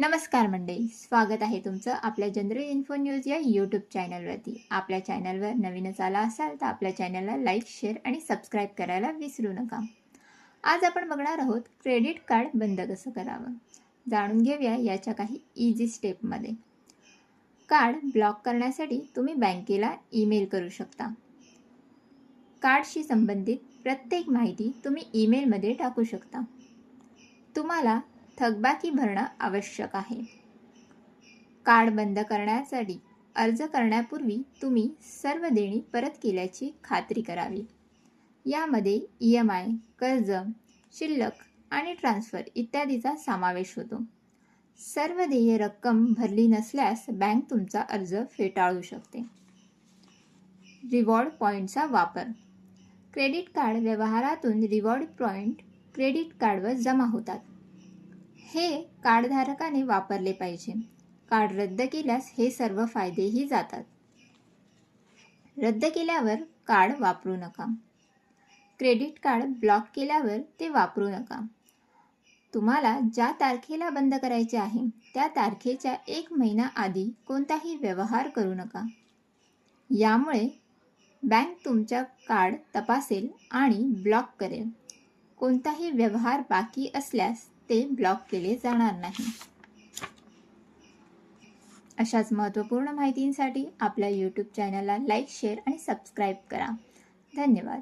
नमस्कार मंडळी स्वागत आहे तुमचं आपल्या जनरल इन्फो न्यूज या यूट्यूब चॅनलवरती आपल्या चॅनलवर नवीनच आला असाल तर आपल्या चॅनलला लाईक शेअर आणि सबस्क्राईब करायला विसरू नका. आज आपण बघणार आहोत क्रेडिट कार्ड बंद कसं करावं? जाणून घेऊया याच्या काही इझी स्टेपमध्ये कार्ड ब्लॉक करण्यासाठी तुम्ही बँकेला ईमेल करू शकता. कार्डशी संबंधित प्रत्येक माहिती तुम्ही ईमेलमध्ये टाकू शकता. तुम्हाला थकबाकी भरणं आवश्यक आहे. कार्ड बंद करण्यासाठी अर्ज करण्यापूर्वी तुम्ही सर्व देणी परत केल्याची खात्री करावी. यामध्ये ई एम आय कर्ज शिल्लक आणि ट्रान्सफर इत्यादीचा समावेश होतो. सर्व देय रक्कम भरली नसल्यास बँक तुमचा अर्ज फेटाळू शकते. रिवॉर्ड पॉईंटचा वापर. क्रेडिट कार्ड व्यवहारातून रिवॉर्ड पॉईंट क्रेडिट कार्डवर जमा होतात. हे कार्डधारकाने वापरले पाहिजे. कार्ड रद्द केल्यास हे सर्व फायदेही जातात. रद्द केल्यावर कार्ड वापरू नका. क्रेडिट कार्ड ब्लॉक केल्यावर ते वापरू नका. तुम्हाला ज्या तारखेला बंद करायचे आहे त्या तारखेच्या एक महिना आधी कोणताही व्यवहार करू नका. यामुळे बँक तुमच्या कार्ड तपासेल आणि ब्लॉक करेल. कोणताही व्यवहार बाकी असल्यास ते ब्लॉक केले जाणार नाही. अशाच महत्त्वपूर्ण माहितींसाठी आपल्या यूट्यूब चॅनलला लाईक शेअर आणि सबस्क्राईब करा. धन्यवाद.